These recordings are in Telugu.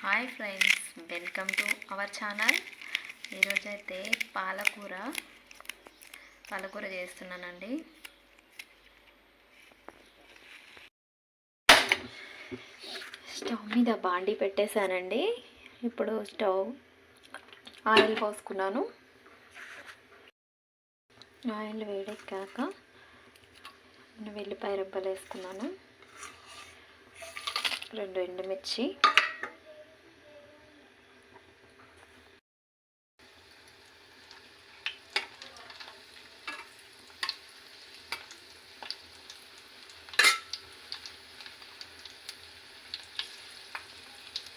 Hi friends welcome to our channel. ఈరోజైతే పాలకూర పాలకూర చేస్తున్నానండి. స్టవ్ మీద బాండి పెట్టేశానండి. ఇప్పుడు స్టవ్ ఆయిల్ పోసుకున్నాను. ఆయిల్ వేడెక్కాక వెల్లిపాయ రెబ్బలు వేసుకున్నాను రెండు ఎండుమిర్చి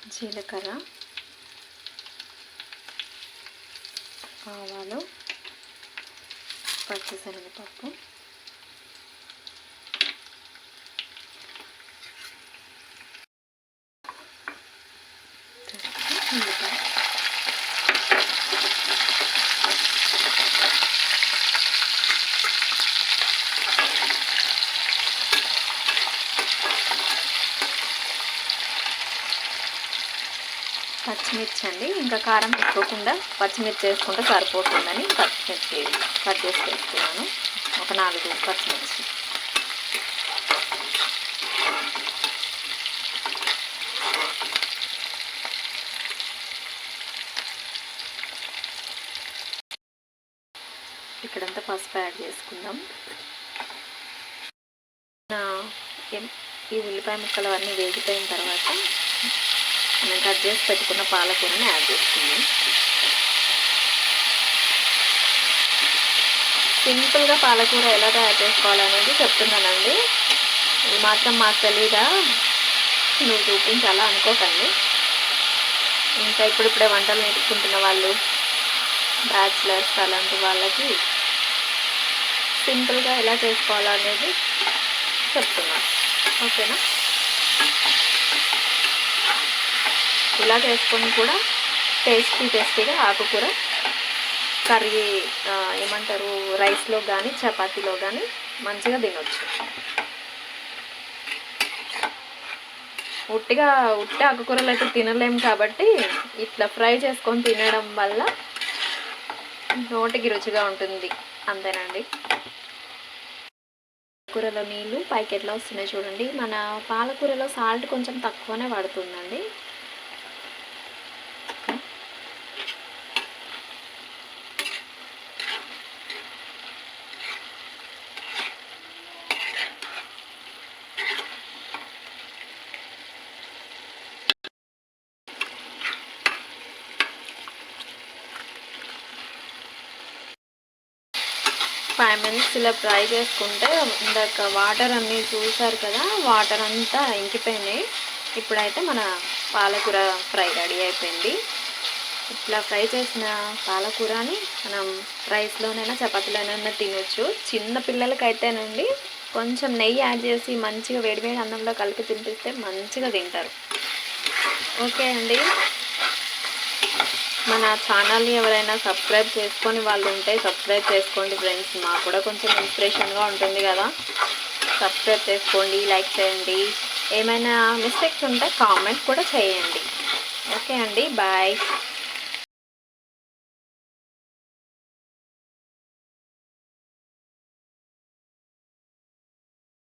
జీలకర్ర ఆవాలు పచ్చిశనగపప్పు ఉల్లిపాయ పచ్చిమిర్చి అండి. ఇంకా కారం పెట్టుకోకుండా పచ్చిమిర్చి వేసుకుంటే సరిపోతుందని పచ్చిమిర్చి కట్ చేసి వేసుకున్నాను ఒక నాలుగు పచ్చిమిర్చి. ఇక్కడంతా పసుపు యాడ్ చేసుకుందాం. ఈ ఉల్లిపాయ ముక్కలు అవన్నీ వేగిపోయిన తర్వాత కట్ చేసి పెట్టుకున్న పాలకూరని యాడ్ చేసుకుందాం సింపుల్గా పాలకూర ఎలా తయారు చేసుకోవాలనేది చెప్తున్నానండి. ఇది మాత్రం మాకు తెలీదా? నువ్వు చూపించాలా అనుకోకండి. ఇంకా ఇప్పుడిప్పుడే వంటలు నేర్చుకుంటున్న వాళ్ళు బ్యాచిలర్స్ అలాంటి వాళ్ళకి సింపుల్గా ఎలా చేసుకోవాలనేది చెప్తున్నాను. ఓకేనా? ఇలా చేసుకొని కూడా టేస్టీ టేస్టీగా ఆకుకూర కర్రీ ఏమంటారు రైస్లో కానీ చపాతీలో కానీ మంచిగా తినొచ్చు. ఉట్టిగా ఉట్టి ఆకుకూరలు అయితే తినలేము కాబట్టి ఇట్లా ఫ్రై చేసుకొని తినడం వల్ల నోటికి రుచిగా ఉంటుంది. అంతేనండి. కూరలో నీళ్ళు పైకి ఎట్లా వస్తున్నాయి చూడండి. మన పాలకూరలో సాల్ట్ కొంచెం తక్కువనే పడుతుందండి. ఫైవ్ మినిట్స్ ఇలా ఫ్రై చేసుకుంటే ఇందాక వాటర్ అన్నీ చూసారు కదా వాటర్ అంతా ఇంకిపోయినాయి. ఇప్పుడైతే మన పాలకూర ఫ్రై రెడీ అయిపోయింది. ఇట్లా ఫ్రై చేసిన పాలకూరని మనం రైస్లోనైనా చపాతీలోనైనా తినొచ్చు. చిన్న పిల్లలకైతేనండి కొంచెం నెయ్యి యాడ్ చేసి మంచిగా వేడివేడి అన్నంలో కలిపి తినిపిస్తే మంచిగా తింటారు. ఓకే అండి. మన ఛానల్ని ఎవరైనా సబ్స్క్రైబ్ చేసుకొని వాళ్ళు ఉంటే సబ్స్క్రైబ్ చేసుకోండి ఫ్రెండ్స్ మాకు కూడా కొంచెం ఇన్స్పిరేషన్గా ఉంటుంది కదా. సబ్స్క్రైబ్ చేసుకోండి లైక్ చేయండి. ఏమైనా మిస్టేక్స్ ఉంటే కామెంట్ కూడా చేయండి. ఓకే అండి బాయ్